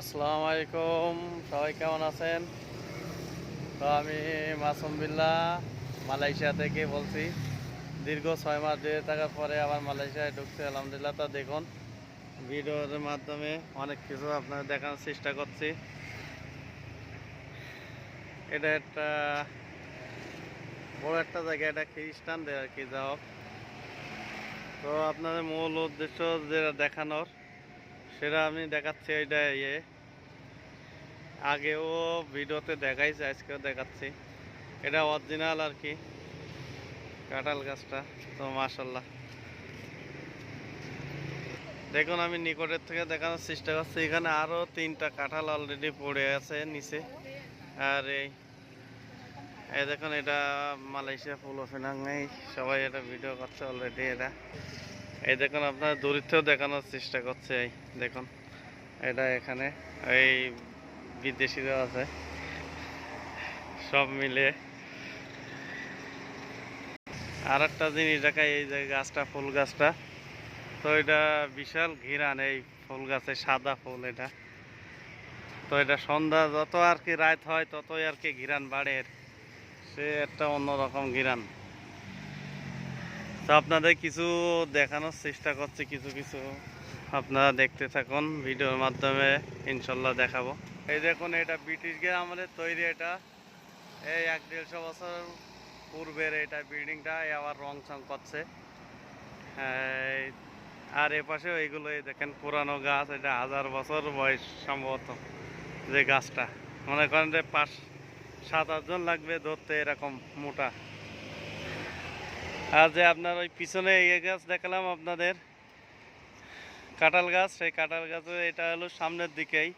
আসসালামু আলাইকুম, সবাই কেমন আছেন? তো আমি মাসুম বিল্লাহ মালয়েশিয়া থেকে বলছি। দীর্ঘ ছয় মাস দিয়ে থাকার পরে আবার মালয়েশিয়ায় ঢুকছি, আলহামদুলিল্লাহ। তো দেখুন, ভিডিওর মাধ্যমে অনেক কিছু আপনাদের দেখানোর চেষ্টা করছি। এটা একটা বড় একটা জায়গা, এটা খ্রিস্টানদের আর কি যা তো আপনাদের মূল উদ্দেশ্য যেটা দেখানোর সেটা আমি দেখাচ্ছি এটা ইয়ে। আগেও ভিডিওতে দেখাইছি, আজকেও দেখাচ্ছি। এটা অরিজিনাল আর কি। কাঁঠাল গাছটা, তো মাশাল্লাহ দেখুন, আমি নিকটের থেকে দেখানোর চেষ্টা করছি। এখানে আরও তিনটা কাঁঠাল অলরেডি পড়ে আছে নিচে। আর এই দেখুন, এটা মালয়েশিয়া ফুল ফিনাঙ্গাই সবাই এটা ভিডিও করছে অলরেডি এটা। এই দেখুন, আপনার দূরিত্বেও দেখানোর চেষ্টা করছে এই দেখুন। এটা এখানে এই বিদেশিরাও আছে। সব মিলে। আর একটা জিনিস দেখায় এই যে গাছটা, ফুল গাছটা। তো এটা বিশাল ঘিরান, এই ফুল গাছে সাদা ফুল এটা। তো এটা সন্ধ্যা, যত আর কি রাত হয়, ততই আর কি ঘিরান বাড়ে। এর। সে একটা অন্যরকম ঘিরান। তো আপনাদের কিছু দেখানোর চেষ্টা করছি, কিছু কিছু আপনারা দেখতে থাকুন, ভিডিওর মাধ্যমে ইনশাল্লাহ দেখাবো। এই দেখুন, এটা ব্রিটিশকে আমাদের তৈরি এটা। এই এক দেড়শো বছর পূর্বের এটা বিল্ডিংটা আবার রং চং করছে আর এ পাশে এইগুলো এই দেখেন, পুরানো গাছ, এটা হাজার বছর বয়স সম্ভবত যে গাছটা। মনে করেন যে পাঁচ, সাত আটজন লাগবে ধরতে এরকম মোটা। আর যে আপনার ওই পিছনে এই গাছ দেখালাম আপনাদের, কাঁঠাল গাছ, সেই কাঁঠাল গাছের এটা হলো সামনের দিকেই।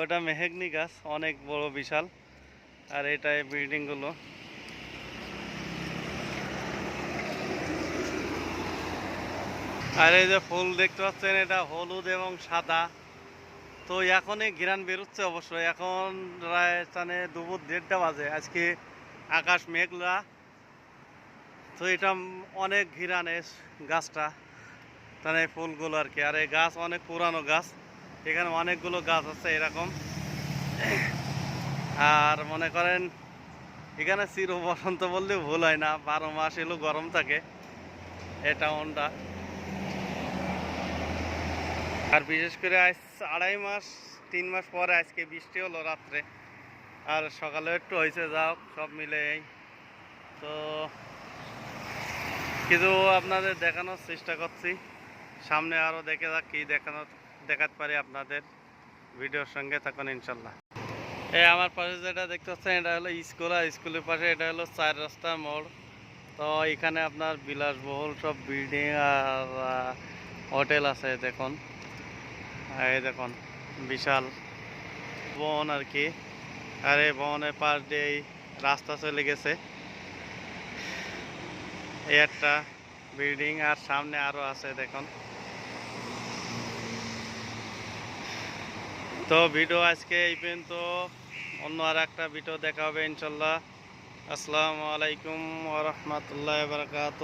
ওটা মেহেগনি গাছ, অনেক বড় বিশাল। আর এটা এই বিল্ডিংগুলো আর এই যে ফুল দেখতে পাচ্ছেন, এটা হলুদ এবং সাদা। তো এখনই ঘিরান বেরোচ্ছে অবশ্যই। এখন টানে দুপুর দেড়টা বাজে। আজকে আকাশ মেঘলা। তো এটা অনেক ঘিরানে গাছটা তাহলে ফুলগুলো আর কি। আর এই গাছ অনেক পুরানো গাছ, এখানে অনেকগুলো গাছ আছে এরকম। আর মনে করেন, এখানে চির বসন্ত বললেও ভুল হয় না, বারো মাস এলো গরম থাকে, এটা টাউনটা আর বিশেষ করে আজ আড়াই মাস, তিন মাস পরে আজকে বৃষ্টি হলো রাত্রে। আর সকালে একটু হয়েছে যাও, সব মিলে তো কিছু আপনাদের দেখানোর চেষ্টা করছি। সামনে আরও দেখে যাক কী দেখানো দেখাতে পারি আপনাদের ভিডিওর সঙ্গে থাকুন ইনশাল্লাহ। এই আমার পাশে যেটা দেখতে পাচ্ছেন, এটা হলো স্কুল, আর স্কুলের পাশে এটা হলো চার রাস্তা মোড়। তো এখানে আপনার বিলাসবহুল সব বিল্ডিং আর হোটেল আছে, দেখুন। এই দেখুন, বিশাল বন আর কি। আর এই বনের পাশ দিয়ে রাস্তা চলে গেছে। একটা বিল্ডিং আর সামনে আরও আছে, দেখুন। তো ভিডিও আজকে এই পর্যন্ত। অন্য আর একটা ভিডিও দেখা হবে ইনশাল্লাহ। আসসালামু আলাইকুম ওরহমতুল্লাহ বারকাত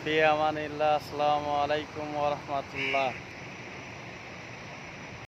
ফি আমানিল্লাহ। আসসালামু আলাইকুম ওরহমতুল্লাহ।